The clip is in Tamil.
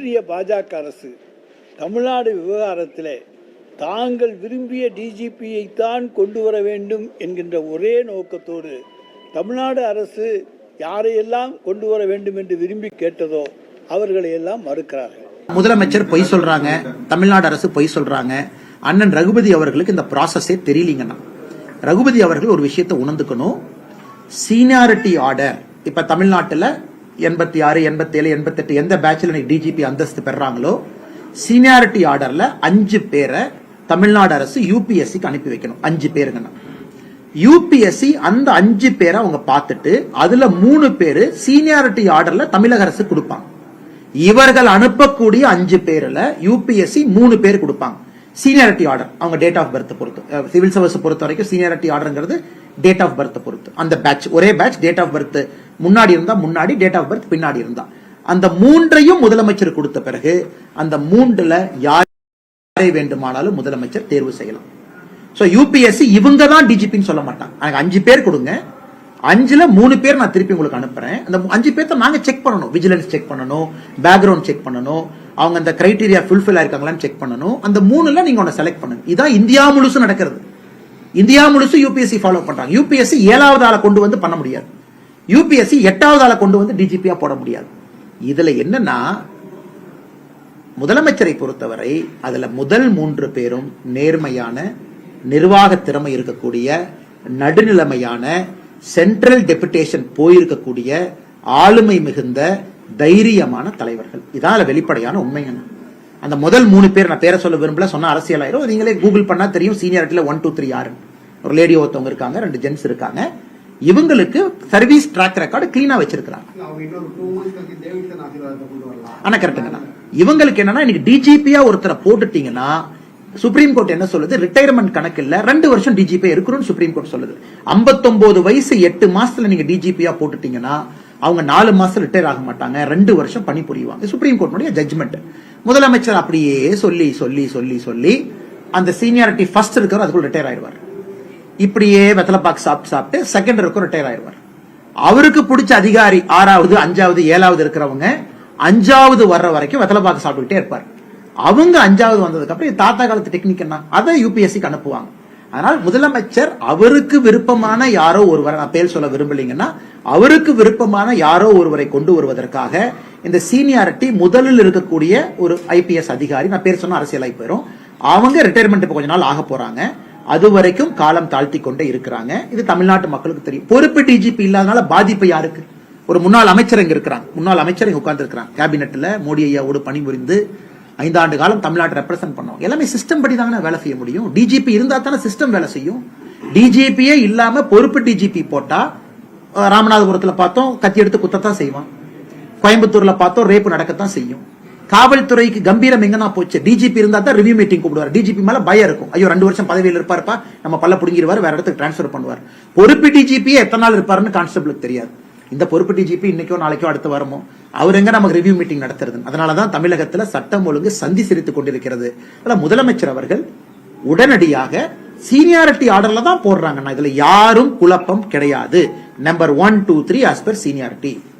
ஒன்றிய பாஜக அரசு தமிழ்நாடு விவகாரத்தில் தாங்கள் விரும்பிய டிஜிபியை தான் கொண்டு வர வேண்டும் என்கின்ற ஒரே நோக்கத்தோடு தமிழ்நாடு அரசு யாரையெல்லாம் கொண்டு வர வேண்டும் என்று விரும்பி கேட்டதோ அவர்களை எல்லாம் மறுக்கிறார்கள். முதலமைச்சர் பொய் சொல்றாங்க தமிழ்நாடு அரசு பொய் சொல்றாங்க. அண்ணன் ரகுபதி அவர்களுக்கு இந்த ப்ராசஸே தெரியலீங்கன்னா ரகுபதி அவர்கள் ஒரு விஷயத்தை உணர்ந்துக்கணும். சீனியாரிட்டி ஆர்டர் இப்ப தமிழ்நாட்டில் எண்பத்தி ஆறு எண்பத்தி ஏழு எண்பத்தெட்டு எந்த பேட்சில் இன்னைக்கு டிஜிபி அந்தஸ்து பெறாங்களோ சீனியாரிட்டி ஆர்டர்ல அஞ்சு பேரை தமிழ்நாடு அரசு யூபிஎஸ்சிக்கு அனுப்பி வைக்கணும். அஞ்சு பேருங்கன்னா. யூபிஎஸ்சி அந்த அஞ்சு பேரை அவங்க பார்த்துட்டு அதுல மூணு பேரு சீனியாரிட்டி ஆர்டர்ல தமிழக அரசு கொடுப்பாங்க. இவர்கள் அனுப்பக்கூடிய அஞ்சு பேர்ல யூபிஎஸ்சி மூணு பேர் கொடுப்பாங்க. சீனியாரிட்டி ஆர்டர் அவங்க டேட் ஆஃப் பர்த் பொறுத்து சிவில் சர்வீஸ் பொறுத்த வரைக்கும் சீனியாரிட்டி ஆர்டர்ங்கிறது டேட் ஆஃப் பர்த் பொறுத்து. அந்த பேட்ச் ஒரே பேட்ச் டேட் ஆஃப் பர்த் முன்னாடி இருந்தா முன்னாடி டேட் ஆஃப் பர்த் பின்னாடி இருந்தா. அந்த மூன்றையும் முதலமைச்சர் கொடுத்த பிறகு அந்த மூன்றுல யாரை வேண்டுமானாலும் முதலமைச்சர் தேர்வு செய்யலாம். ஸோ யூபிஎஸ்சி இவங்க தான் டிஜிபின்னு சொல்ல மாட்டாங்க. எனக்கு அஞ்சு பேர் கொடுங்க. அஞ்சுல மூணு பேர் நான் திருப்பி உங்களுக்கு அனுப்புறேன். அந்த அஞ்சு பேர்த்த நாங்க செக் பண்ணணும். விஜிலன்ஸ் செக் பண்ணணும். பேக்ரவுண்ட் செக் பண்ணணும். அவங்க அந்த கிரைடீரியா ஃபுல்ஃபில் ஆயிருக்காங்களான்னு செக் பண்ணணும். அந்த மூணுல நீங்க ஒன்று செலக்ட் பண்ணுங்க. இதான் இந்தியா முழுசும் நடக்கிறது. இந்தியா முழுசு யூபிஎஸ்சி ஃபாலோ பண்றாங்க. யூபிஎஸ்சி ஏழாவது ஆளை கொண்டு வந்து பண்ண முடியாது. யூபிஎஸ்சி எட்டாவது ஆளை கொண்டு வந்து டிஜிபியா போட முடியாது. இதுல என்னன்னா முதலமைச்சரை பொறுத்தவரை அதுல முதல் மூன்று பேரும் நேர்மையான நிர்வாக திறமை இருக்கக்கூடிய நடுநிலைமையான சென்ட்ரல் டெபுடேஷன் போயிருக்கக்கூடிய ஆளுமை மிகுந்த தைரியமான தலைவர்கள். இதான் வெளிப்படையான உண்மைங்க அந்த முதல் மூணு பேர் நான் பேரை சொல்ல விரும்பல சொன்ன அரசியலாயிரும் நீங்களே கூகுள் பண்ணா தெரியும் சீனியாரிட்டியில ஒன் டூ த்ரீ யாரு ஒரு லேடி ஒருத்தவங்க இருக்காங்க ரெண்டு ஜென்ஸ் இருக்காங்க. இவங்களுக்கு சர்வீஸ் ட்ராக் ரெக்கார்டு கிளீனா வரலாம். ஆனா கரெக்டுங்கண்ணா இவங்களுக்கு என்னன்னா இன்னைக்கு டிஜிபியா ஒருத்தரை போட்டுட்டீங்கன்னா சுப்ரீம் கோர்ட் என்ன சொல்லுது? ரிட்டையர்மெண்ட் கணக்கு இல்ல ரெண்டு வருஷம் டிஜிபி இருக்கணும்னு சுப்ரீம் கோர்ட் சொல்லுது. 59 வயசு எட்டு மாசத்துல நீங்க டிஜிபியா போட்டுட்டீங்கன்னா அவங்க நாலு மாசம் ரிட்டையர் ஆக மாட்டாங்க ரெண்டு வருஷம் பணி புரிவாங்க. சுப்ரீம் கோர்ட்டுடைய ஜட்ஜ்மெண்ட் முதலமைச்சர் அப்படியே சொல்லி சொல்லி சொல்லி சொல்லி அந்த சீனியாரிட்டி ஃபர்ஸ்ட் இருக்கிறவர் அதுக்குள்ள ரிட்டையர் ஆயிடுவார். இப்படியே வெத்தலைப்பாக்கு சாப்பிட்டு சாப்பிட்டு செகண்ட் இருக்கும் ரிட்டையர் ஆயிடுவார். அவருக்கு பிடிச்ச அதிகாரி ஆறாவது அஞ்சாவது ஏழாவது இருக்கிறவங்க அஞ்சாவது வர்ற வரைக்கும் வெத்தலைப்பாக்கு சாப்பிட்டுக்கிட்டே இருப்பார். அவங்க அஞ்சாவது வந்ததுக்கு அப்புறம் தாத்தா காலத்து டெக்னிக் என்ன? அதை யூபிஎஸ்சிக்கு அனுப்புவாங்க. அதனால் முதலமைச்சர் அவருக்கு விருப்பமான யாரோ ஒருவரை நான் பேர் சொல்ல விரும்பலீங்கன்னா அவருக்கு விருப்பமான யாரோ ஒருவரை கொண்டு வருவதற்காக இந்த சீனியாரிட்டி முதலில் இருக்கக்கூடிய ஒரு ஐபிஎஸ் அதிகாரி நான் பேர் சொன்ன அரசியலாகி போயிடும் அவங்க ரிட்டையர்மெண்ட் கொஞ்ச நாள் ஆக போறாங்க. அது வரைக்கும் காலம் தாழ்த்தி கொண்டே இருக்கிறாங்க. இது தமிழ்நாட்டு மக்களுக்கு தெரியும். பொறுப்பு டிஜிபி இல்லாதனால பாதிப்பு யாருக்கு? ஒரு முன்னாள் அமைச்சர் இங்க இருக்கிறாங்க. முன்னாள் அமைச்சர் இங்க உட்கார்ந்து இருக்கிறாங்க கேபினெட்ல மோடி ஐயாவோடு பணிபுரிந்து ஐந்தாண்டு காலம் தமிழ்நாட்டை ரெப்ரசென்ட் பண்ணுவோம் எல்லாமே சிஸ்டம் படி தானே வேலை செய்ய முடியும்? டிஜிபி இருந்தா தானே சிஸ்டம் வேலை செய்யும்? டிஜிபியே இல்லாம பொறுப்பு டிஜிபி போட்டா ராமநாதபுரத்துல பார்த்தோம் கத்தி எடுத்து குத்தத்தான் செய்வான். கோயம்புத்தூர்ல பார்த்தோம் ரேப்பு நடக்கத்தான் செய்யும். காவல்துறைக்கு கம்பீரம் எங்கன்னா போச்சு. டிஜிபி இருந்தா தான் ரிவ்யூ மீட்டிங் கூப்பிடுவார். டிஜிபி மேல பயம் இருக்கும். ஐயோ ரெண்டு வருஷம் பதவியில் இருப்பாருப்பா நம்ம பல்ல புடுங்கிடுவார் வேற இடத்துக்கு டிரான்ஸ்ஃபர் பண்ணுவார். பொறுப்பு டிஜிபி எத்தனை நாள் இருப்பாருன்னு கான்ஸ்டபிளுக்கு தெரியாது. இந்த பொறுப்பு டிஜிபி இன்னைக்கோ நாளைக்கோ அடுத்து வரமோ? அவர் எங்க நமக்கு ரிவ்யூ மீட்டிங் நடத்துறது அதனாலதான் தமிழகத்துல சட்டம் ஒழுங்கு சந்தி சிரித்துக் கொண்டிருக்கிறது. அதுல முதலமைச்சர் அவர்கள் உடனடியாக சீனியாரிட்டி ஆர்டர்ல தான் போடுறாங்கண்ணா. இதுல யாரும் குழப்பம் கிடையாது. Number one two three as per seniority